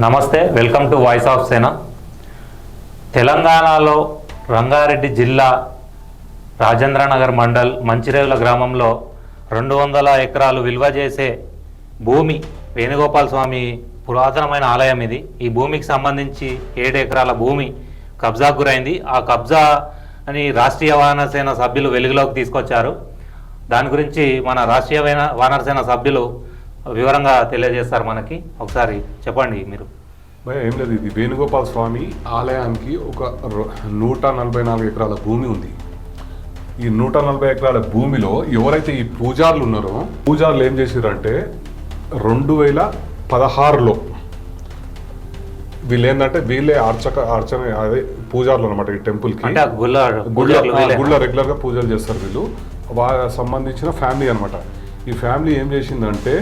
నమస్తే welcome to voice of Sena. తెలంగాణలో రంగారెడ్డి జిల్లా రాజేంద్రనగర్ మండల్ మంచిరేవుల గ్రామంలో రెండు వందల ఎకరాలు విలువ చేసే భూమి వేణుగోపాల స్వామి పురాతనమైన ఆలయం ఇది. ఈ భూమికి సంబంధించి ఏడు ఎకరాల భూమి కబ్జాకు గురైంది. ఆ కబ్జా అని రాష్ట్రీయ వానరసేన సభ్యులు వెలుగులోకి తీసుకొచ్చారు. దాని గురించి మన రాష్ట్రీయ వానరసేన సభ్యులు వివరంగా తెలియజేస్తారు మనకి. ఒకసారి చెప్పండి మీరు. భయ ఏం లేదు ఇది వేణుగోపాల స్వామి ఆలయానికి ఒక నూట నలభై నాలుగు ఎకరాల భూమి ఉంది. ఈ నూట నలభై ఎకరాల భూమిలో ఎవరైతే ఈ పూజారులు ఉన్నారో పూజారులు ఏం చేశారంటే రెండు వేల పదహారులో వీళ్ళు ఏంటంటే వీళ్ళే అర్చక అర్చన అదే పూజారులు అనమాట ఈ టెంపుల్కి గుళ్ళ గుళ్ళ పూజారులు వీళ్ళే. గుళ్ళ రెగ్యులర్గా పూజలు చేస్తారు వీళ్ళు. వాళ్ళ సంబంధించిన ఫ్యామిలీ అన్నమాట. ఈ ఫ్యామిలీ ఏం చేసిందంటే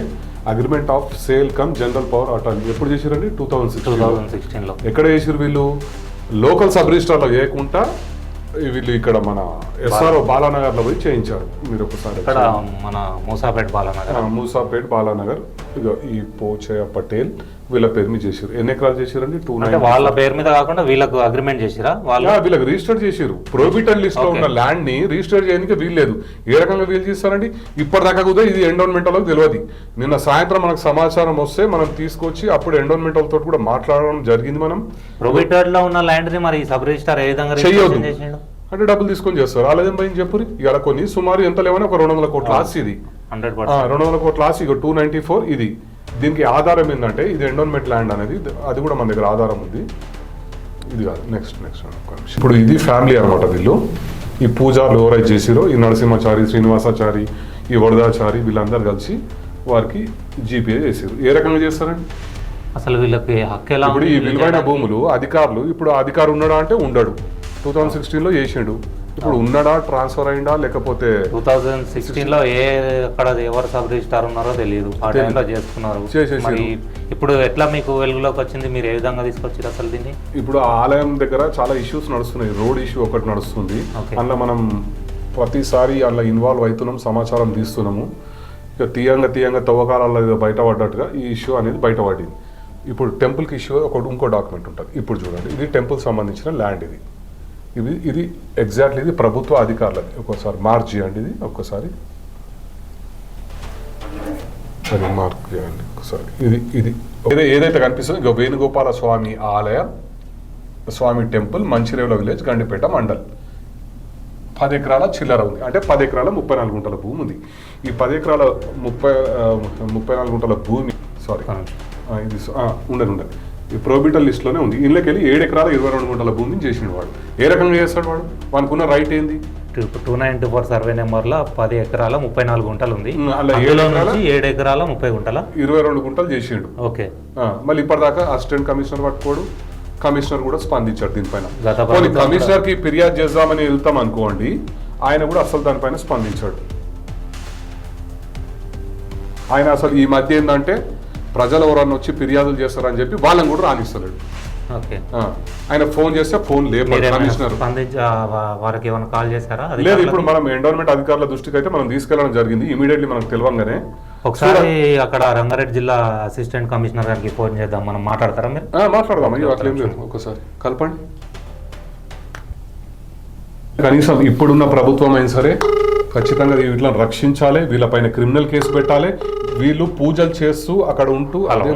agreement of sale cum general power attorney ఎప్పుడు చేసిరండి? Two thousand two sixteen thousand సిక్స్టీన్లో ఎక్కడ చేసిరు వీళ్ళు? లోకల్ సబ్ రిజిస్టార్లో చేయకుండా వీళ్ళు ఇక్కడ మన ఎస్ఆర్ఓ బాలానగర్లో పోయి చేయించారు. మీరు ఒకసారి ఇక్కడ మన మూసాపేట బాలనగర్. మూసాపేట్ బాలానగర్. ఇగో ఈ పోచయ్య పటేల్ వీళ్ళ పేరు మీద చేసారు ఎన్ని ఎకరాలు చేసారండి టూ అంటే వాళ్ళ పేరు మీద కాకుండా వీళ్ళకు అగ్రిమెంట్ చేసిరా వాళ్ళు వీళ్ళకి రిజిస్టర్ చేసారు ప్రొహిబిటెడ్ లిస్ట్లో ఉన్న ల్యాండ్ని రిజిస్టర్ చేయడానికి వీల్లేదు. ఏ రకంగా వీలు చేస్తారండి? ఇప్పటిదాకా కూడా ఇది ఎండోన్మెంటల్ తెలియదు. నిన్న సాయంత్రం మనకు సమాచారం వస్తే మనం తీసుకొచ్చి అప్పుడు ఎండోన్మెంటల్ తోటి కూడా మాట్లాడడం జరిగింది మనం. ప్రొబిటెడ్లో ఉన్న ల్యాండ్ని మరి సబ్ రిజిస్టార్ ఏ విధంగా చేసిండు? అంటే డబ్బులు తీసుకొని చేస్తారు. అలాదేం భయం చెప్పురి ఇలా కొన్ని సుమారు ఎంత లేవని ఒక రెండు వందల కోట్ల ఆస్తి ఇది. రెండు వందల కోట్ల ఆస్తి ఇక టూ నైన్టీ ఫోర్ ఇది. దీనికి ఆధారం ఏంటంటే ఇది ఎండోన్మెంట్ ల్యాండ్ అనేది అది కూడా మన దగ్గర ఆధారం ఉంది. ఇది కాదు నెక్స్ట్ నెక్స్ట్ ఇప్పుడు ఇది ఫ్యామిలీ అనమాట వీళ్ళు. ఈ పూజారులు ఎవరైతే చేసిరో ఈ నరసింహాచారి శ్రీనివాసాచారి ఈ వరదాచారి వీళ్ళందరూ కలిసి వారికి జీపీఏ చేసారు ఏ రకంగా చేస్తారండి? అసలు వీళ్ళకి హక్కు ఎలా ఇప్పుడు ఈ విలువైన భూములు అధికారులు ఇప్పుడు అధికారు ఉన్నాడా అంటే ఉండడు. టూ థౌజండ్ సిక్స్టీన్లో చేసిండు. ఇప్పుడు ఉన్నాడా ట్రాన్స్ఫర్ అయిందా లేకపోతే టూ థౌజండ్ సిక్స్టీన్లో ఏ అక్కడ ఎవరు సబ్ రిజిస్టార్ ఉన్నారో తెలియదు. ఆ. టైంలో చేసుకున్నారు. మరి ఇప్పుడు ఎట్లా మీకు వెలుగులోకి వచ్చింది? మీరు ఏ విధంగా తీసుకొచ్చారు అసలు దీన్ని? ఇప్పుడు ఆ ఆలయం దగ్గర చాలా ఇష్యూస్ నడుస్తున్నాయి. రోడ్ ఇష్యూ ఒకటి నడుస్తుంది. అందులో మనం ప్రతిసారి అందులో ఇన్వాల్వ్ అవుతున్నాం సమాచారం తీస్తున్నాము. ఇక తీయంగా తీయంగా తవ్వకాలలో ఏదో బయటపడ్డట్టుగా ఈ ఇష్యూ అనేది బయటపడింది. ఇప్పుడు టెంపుల్కి ఇష్యూ ఒకటి ఇంకో డాక్యుమెంట్ ఉంటుంది. ఇప్పుడు చూడండి. ఇది టెంపుల్ సంబంధించిన ల్యాండ్ ఇది. ఇది ఇది ఎగ్జాక్ట్లీ ఇది ప్రభుత్వ అధికారులది. ఒక్కోసారి మార్క్ చేయండి ఇది ఒక్కసారి. అది మార్క్ చేయండి ఒకసారి ఇది ఇది. ఏదై- ఏదైతే కనిపిస్తుందో ఇక వేణుగోపాల స్వామి ఆలయం స్వామి టెంపుల్ మంచిరేవుల విలేజ్ గండిపేట మండల్. పది ఎకరాల చిల్లర ఉంది. అంటే పది ఎకరాల ముప్పై నాలుగు గుంటల భూమి ఉంది. ఈ పది ఎకరాల ముప్పై ముప్పై నాలుగు గుంటల భూమి సారీ. ఇది ఉండదు ఉండదు. ఈ ప్రోబిటల్ లిస్ట్లోనే ఉంది. ఇళ్ళకి వెళ్ళి ఏడు ఎకరాల ఇరవై రెండు గుంటల భూమిని చేసిండు వాడు. ఏ రకంగా చేస్తాడు వాడు? వానికి రైట్ ఏంది? టూ నైన్టీ ఫోర్ సర్వే నెంబర్లో పది ఎకరాల ముప్పై నాలుగు గుంటలు ఉంది. ఏడు ఎకరాల? ముప్పై గుంటల. ఇరవై రెండు గుంటలు చేసిండు. ఓకే. మళ్ళీ ఇప్పటిదాకా అసిస్టెంట్ కమిషనర్ పట్టుకోడు. కమిషనర్ కూడా స్పందించాడు దీనిపైన. కమిషనర్కి ఫిర్యాదు చేద్దామని వెళ్తాం అనుకోండి ఆయన కూడా అసలు దానిపైన స్పందించాడు. ఆయన అసలు ఈ మధ్య ఏంటంటే ప్రజలు ఎవరన్నా వచ్చి ఫిర్యాదులు చేస్తారని చెప్పి వాళ్ళని కూడా ఆ, ఆయన ఫోన్ చేస్తే ఫోన్ కమిషనర్ వా- వారికి ఏమైనా కాల్ చేశారా? లేదు? ఇప్పుడు మనం ఎండోన్మెంట్ అధికారుల దృష్టికి అయితే మనం తీసుకెళ్ళడం జరిగింది. ఇమీడియట్లీ మనకు తెలియంగానే ఒకసారి అక్కడ రంగారెడ్డి జిల్లా అసిస్టెంట్ కమిషనర్ గారికి ఫోన్ చేద్దాం మనం మాట్లాడతారా మీరు? మాట్లాడదాం. అయ్యో అట్లేం లేదు. ఒకసారి కలపండి. కనీసం ఇప్పుడున్న ప్రభుత్వం అయినా సరే ఖచ్చితంగా వీళ్ళని రక్షించాలి వీళ్ళపైన క్రిమినల్ కేసు పెట్టాలి వీళ్ళు పూజలు చేస్తూ అక్కడ ఉంటూ అదే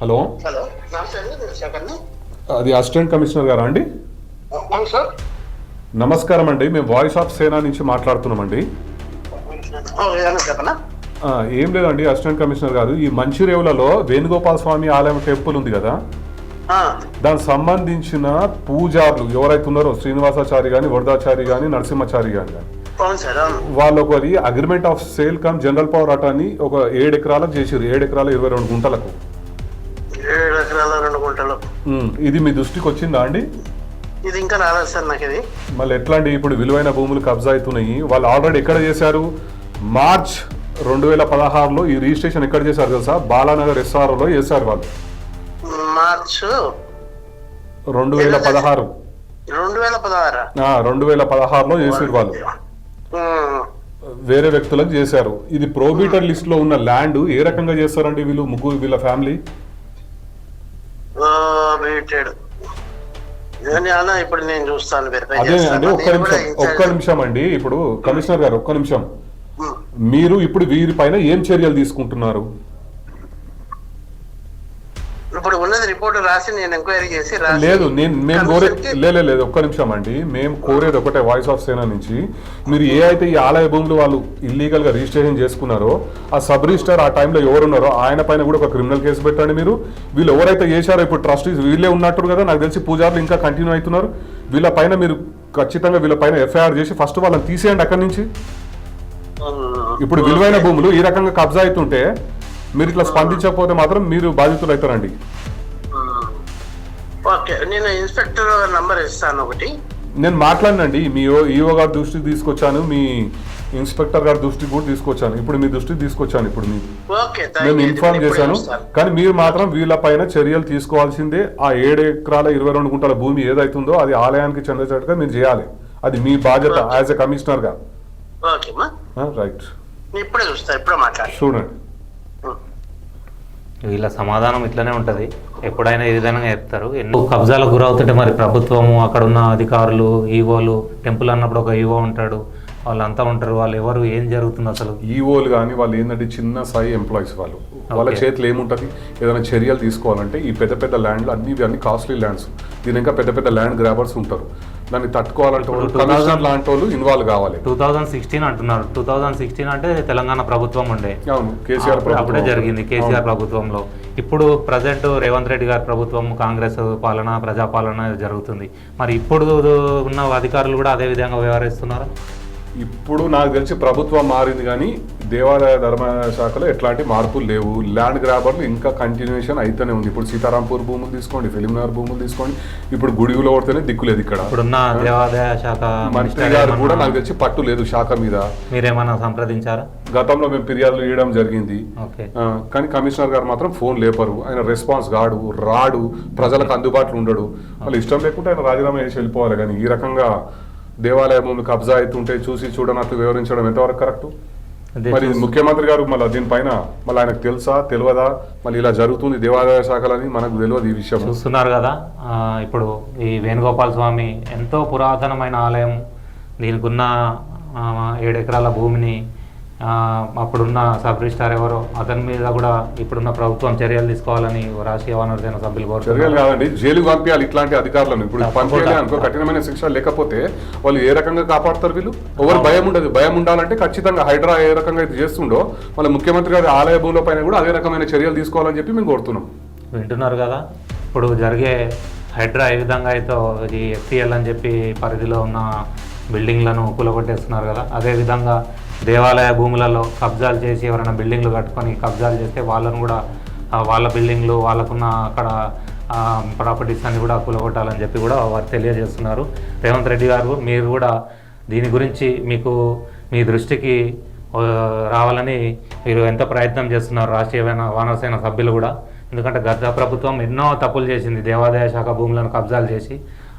హలో. అది అసిస్టెంట్ కమిషనర్ గారా అండి? నమస్కారం అండి. మేము వాయిస్ ఆఫ్ సేనా నుంచి మాట్లాడుతున్నామండి. ఏదైనా చెప్పనా? ఆ, ఏం లేదండి అసిస్టెంట్ కమిషనర్ గారు. ఈ మంచిరేవులలో వేణుగోపాల స్వామి ఆలయం టెంపుల్ ఉంది కదా? ఆ, దానికి సంబంధించిన పూజారులు ఎవరైతే ఉన్నారో శ్రీనివాసాచారి కానీ వరదాచారి కానీ నరసింహాచారి కానీ కానీ వాళ్ళు ఒకరి agreement of sale cum general power attorney ఒక ఏడు ఎకరాలకు చేసారు ఏడు ఎకరాల ఇరవై రెండు గుంటలకు. ఇది మీ దృష్టికి వచ్చిందా అండి? ఇది ఇంకా రాలేదు సార్ నాకు ఇది. మళ్ళీ ఎట్లా అండి ఇప్పుడు విలువైన భూములు కబ్జా అవుతున్నాయి? వాళ్ళు ఆల్రెడీ ఎక్కడ చేశారు? మార్చ్ రెండు వేల పదహారులో ఈ రిజిస్ట్రేషన్ ఎక్కడ చేశారు తెలుసా? బాలానగర్ ఎస్ఆర్ఓలో చేశారు వాళ్ళు. మార్చ్ రెండు వేల పదహారు. రెండు వేల పదహారు? రెండు వేల పదహారులో చేసారు వాళ్ళు. వేరే వ్యక్తులకు చేశారు. ఇది ప్రోబిటర్ లిస్ట్లో ఉన్న ల్యాండ్ ఏ రకంగా చేస్తారండి వీళ్ళు ముగ్గురు వీళ్ళ ఫ్యామిలీ ఇప్పుడు నేను చూస్తాను అదే అండి ఒక్క నిమిషం ఒక్క నిమిషం అండి. ఇప్పుడు కమిషనర్ గారు ఒక్క నిమిషం. మీరు ఇప్పుడు వీరి పైన ఏం చర్యలు తీసుకుంటున్నారు? ఇప్పుడు ఉన్నది రిపోర్ట్ రాసి నేను ఎంక్వైరీ చేసి లేదు నేను మేము కోరే లేదు లేదు ఒక్క నిమిషం అండి. మేము కోరేది ఒకటే వాయిస్ ఆఫ్ సేనా నుంచి. మీరు ఏ అయితే ఈ ఆలయ భూములు వాళ్ళు ఇల్లీగల్గా రిజిస్ట్రేషన్ చేసుకున్నారో ఆ సబ్ రిజిస్టర్ ఆ టైంలో ఎవరున్నారో ఆయన పైన కూడా ఒక క్రిమినల్ కేసు పెట్టండి మీరు. వీళ్ళు ఎవరైతే చేశారో ఇప్పుడు ట్రస్టీస్ వీళ్ళే ఉన్నట్టు కదా నాకు తెలిసి పూజారులు ఇంకా కంటిన్యూ అవుతున్నారు. వీళ్ళ పైన మీరు ఖచ్చితంగా వీళ్ళ పైన ఎఫ్ఐఆర్ చేసి ఫస్ట్ వాళ్ళని తీసేయండి అక్కడి నుంచి. ఇప్పుడు విలువైన భూములు ఈ రకంగా కబ్జా అవుతుంటే మీరు ఇట్లా స్పందించకపోతే మాత్రం మీరు బాధితులు అవుతారండి. ఓకే నేను ఇన్స్పెక్టర్ నంబర్ ఇస్తాను ఒకటి. నేను మాట్లాడినండి మీ ఈఓ గారి దృష్టికి తీసుకొచ్చాను మీ ఇన్స్పెక్టర్ గారి దృష్టికి కూడా తీసుకొచ్చాను ఇప్పుడు మీ దృష్టికి తీసుకొచ్చాను ఇప్పుడు థాంక్ నేను. ఇన్ఫార్మ్ చేశాను. కానీ మీరు మాత్రం వీళ్ళ పైన చర్యలు తీసుకోవాల్సిందే ఆ ఏడు ఎకరాల ఇరవై రెండు గుంటల భూమి ఏదైతుందో అది ఆలయానికి చెందేటట్టుగా మీరు చేయాలి. అది మీ బాధ్యత యాజ్ ఎ కమిషనర్గా రైట్. చూడండి. వీళ్ళ సమాధానం ఇట్లనే ఉంటుంది. ఎప్పుడైనా ఏ విధంగా చెప్తారు ఎన్నో కబ్జాలకు గురవుతుంటే మరి ప్రభుత్వము అక్కడ ఉన్న అధికారులు ఈవోలు టెంపుల్ అన్నప్పుడు ఒక ఈవో ఉంటాడు. వాళ్ళంతా ఉంటారు వాళ్ళు ఎవరు ఏం జరుగుతుంది అసలు? ఈఓలు కానీ వాళ్ళు ఏంటంటే చిన్న స్థాయి ఎంప్లాయీస్ వాళ్ళు. వాళ్ళ. చేతిలో ఏముంటుంది? ఏదైనా చర్యలు తీసుకోవాలంటే ఈ పెద్ద పెద్ద ల్యాండ్లు అన్ని అన్ని కాస్ట్లీ ల్యాండ్స్. దీని ఇంకా పెద్ద పెద్ద ల్యాండ్ గ్రాబర్స్ ఉంటారు. దాన్ని తట్టుకోవాలంటే వాళ్ళు ఇప్పుడు 2000 కమిషనర్ లాంటి వాళ్ళు ఇన్వాల్వ్ కావాలి. టూ థౌజండ్ సిక్స్టీన్ అంటున్నారు. టూ థౌజండ్ సిక్స్టీన్ అంటే తెలంగాణ ప్రభుత్వం ఉండే. అవును కేసీఆర్ అప్పుడే-. జరిగింది కేసీఆర్. ప్రభుత్వంలో. ఇప్పుడు ప్రజెంట్ రేవంత్ రెడ్డి గారి ప్రభుత్వం కాంగ్రెస్ పాలన ప్రజాపాలన జరుగుతుంది. మరి ఇప్పుడు ఉన్న అధికారులు కూడా అదే విధంగా వ్యవహరిస్తున్నారు? ఇప్పుడు నాకు తెలిసి ప్రభుత్వం మారింది కానీ దేవాలయ ధర్మ శాఖలో ఎట్లాంటి మార్పులు లేవు. ల్యాండ్ గ్రాబర్లు ఇంకా కంటిన్యూషన్ అయితేనే ఉంది. ఇప్పుడు సీతారాంపూర్ భూములు తీసుకోండి ఫిలింనగర్ భూములు తీసుకోండి. ఇప్పుడు గుడిలో కొడితేనే దిక్కులేదు ఇక్కడ. ఇప్పుడున్న దేవాదాయ శాఖ మంత్రి గారు కూడా నాకు తెలిసి పట్టు లేదు శాఖ మీద. మీరేమన్నా సంప్రదించారా? గతంలో మేము ఫిర్యాదులు ఇవ్వడం జరిగింది. కానీ కమిషనర్ గారు మాత్రం ఫోన్ లేపరు. ఆయన రెస్పాన్స్ గాడు రాడు ప్రజలకు అందుబాటులో ఉండడు. వాళ్ళు ఇష్టం లేకుంటే ఆయన రాజీనామా చేసి వెళ్ళిపోవాలి కానీ ఈ రకంగా దేవాలయ భూమి కబ్జా అవుతుంటే చూసి చూడనట్లు వివరించడం ఎంతవరకు కరెక్ట్? మరి ముఖ్యమంత్రి గారు మళ్ళీ దీనిపైన మళ్ళీ ఆయనకు తెలుసా తెలియదా? మళ్ళీ ఇలా జరుగుతుంది దేవాదాయ శాఖలని మనకు తెలియదు ఈ విషయం. చూస్తున్నారు కదా ఇప్పుడు ఈ వేణుగోపాల స్వామి ఎంతో పురాతనమైన ఆలయం దీనికి ఉన్న ఆ, ఏడు ఎకరాల భూమిని అప్పుడున్న సబ్ రిజిస్టార్ ఎవరో అతని మీద కూడా ఇప్పుడున్న ప్రభుత్వం చర్యలు తీసుకోవాలని రాష్ట్రీయ వనరులైన సభ్యులు చర్యలు కాదండి. జైలు పంపించాలి ఇట్లాంటి అధికారులను. ఇప్పుడు. పంపించాలి అనుకో కఠినమైన శిక్ష లేకపోతే వాళ్ళు ఏ రకంగా కాపాడతారు వీళ్ళు? ఎవరు భయం ఉండదు. భయం ఉండాలంటే ఖచ్చితంగా హైడ్రా ఏ రకంగా అయితే చేస్తుండో వాళ్ళ ముఖ్యమంత్రి గారి ఆలయ భూముల పైన కూడా అదే రకమైన చర్యలు తీసుకోవాలని చెప్పి మేము కోరుతున్నాం. వింటున్నారు కదా? ఇప్పుడు జరిగే హైడ్రా ఏ విధంగా అయితే ఇది ఎఫ్టీఎల్ అని చెప్పి పరిధిలో ఉన్న బిల్డింగ్లను కూలగొట్టేస్తున్నారు కదా అదే విధంగా దేవాలయ భూములలో కబ్జాలు చేసి ఎవరైనా బిల్డింగ్లు కట్టుకొని కబ్జాలు చేస్తే వాళ్ళను కూడా వాళ్ళ బిల్డింగ్లు వాళ్ళకున్న అక్కడ ప్రాపర్టీస్ అన్ని కూడా కూలగొట్టాలని చెప్పి కూడా వారు తెలియజేస్తున్నారు. రేవంత్ రెడ్డి గారు మీరు కూడా దీని గురించి మీకు మీ దృష్టికి రావాలని మీరు ఎంత ప్రయత్నం చేస్తున్నారు రాష్ట్రీయ వానరసేన సభ్యులు కూడా. ఎందుకంటే గత ప్రభుత్వం ఎన్నో తప్పులు చేసింది. దేవాదాయ శాఖ భూములను కబ్జాలు చేసి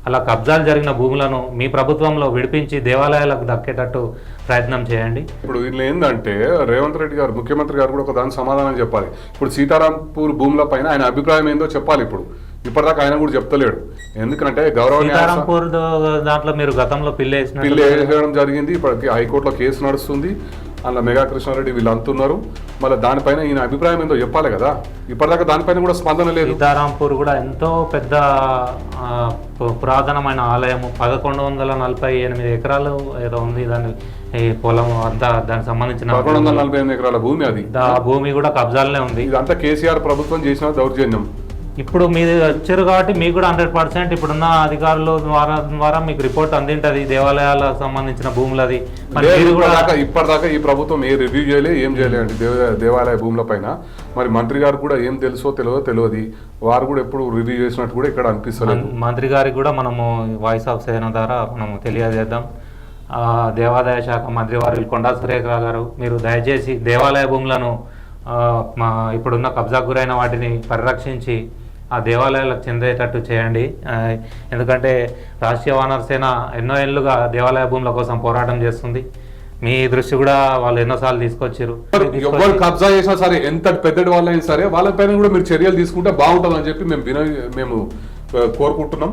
అలా కబ్జాలు జరిగిన భూములను మీ ప్రభుత్వంలో విడిపించి దేవాలయాలకు దక్కేటట్టు ప్రయత్నం చేయండి. ఇప్పుడు వీళ్ళు ఏంటంటే రేవంత్ రెడ్డి గారు ముఖ్యమంత్రి గారు కూడా ఒక దాని సమాధానం చెప్పాలి. ఇప్పుడు సీతారాంపూర్ భూముల పైన ఆయన అభిప్రాయం ఏందో చెప్పాలి ఇప్పుడు. ఇప్పటిదాకా ఆయన కూడా చెప్తలేడు. ఎందుకంటే గౌరవ దాంట్లో మీరు గతంలో పిల్లి వేసినట్టు పిల్లి వేసేయడం జరిగింది. ఇప్పటికి హైకోర్టులో కేసు నడుస్తుంది. అందులో మెగా కృష్ణారెడ్డి వీళ్ళు అంటున్నారు. మళ్ళీ దానిపైన ఈయన అభిప్రాయం ఏందో చెప్పాలి కదా. ఇప్పటిదాకా దానిపైన కూడా స్పందన లేదు. సీతారాంపూర్ కూడా ఎంతో పెద్ద పురాతనమైన ఆలయము. పదకొండు వందల నలభై ఎనిమిది ఎకరాలు ఏదో ఉంది దాని ఈ పొలం అంతా దానికి సంబంధించిన పదకొండు వందల నలభై ఎనిమిది ఎకరాల భూమి అది. ఆ భూమి కూడా కబ్జాలనే ఉంది. ఇదంతా కేసీఆర్ ప్రభుత్వం చేసిన దౌర్జన్యం. ఇప్పుడు మీరు వచ్చారు కాబట్టి మీకు కూడా హండ్రెడ్ పర్సెంట్ ఇప్పుడున్న అధికారుల ద్వారా ద్వారా మీకు రిపోర్ట్ అందింటది. దేవాలయాలకు సంబంధించిన భూములది. మరి లేదు, మీరు కూడా ఇప్పటిదాకా ఈ ప్రభుత్వం ఏ రివ్యూ చేయలే ఏం చేయలే అండి. దేవ దేవాలయ భూముల పైన. మరి మంత్రి గారు కూడా ఏం తెలుసో తెలియదో తెలియదు. వారు కూడా ఎప్పుడు రివ్యూ చేసినట్టు కూడా ఇక్కడ అనిపిస్తలేదు. మం- మంత్రి గారికి కూడా మనము వాయిస్ ఆఫ్ సేన ద్వారా మనము తెలియజేద్దాం. దేవాదాయ శాఖ మంత్రి వారు కొండా సురేఖ గారు మీరు దయచేసి దేవాలయ భూములను మా ఇప్పుడున్న కబ్జాకు గురైన వాటిని పరిరక్షించి ఆ దేవాలయాలకు చెందేటట్టు చేయండి. ఎందుకంటే రాష్ట్రీయ వానర సేన ఎన్నో ఏళ్ళుగా దేవాలయ భూముల కోసం పోరాటం చేస్తుంది. మీ దృష్టి కూడా వాళ్ళు ఎన్నోసార్లు తీసుకొచ్చారు ఎవరు కబ్జా చేసినా సరే ఎంత పెద్దటి వాళ్ళైనా సరే వాళ్ళపైన కూడా మీరు చర్యలు తీసుకుంటే బాగుంటుంది అని చెప్పి మేము విన మేము కోరుకుంటున్నాం.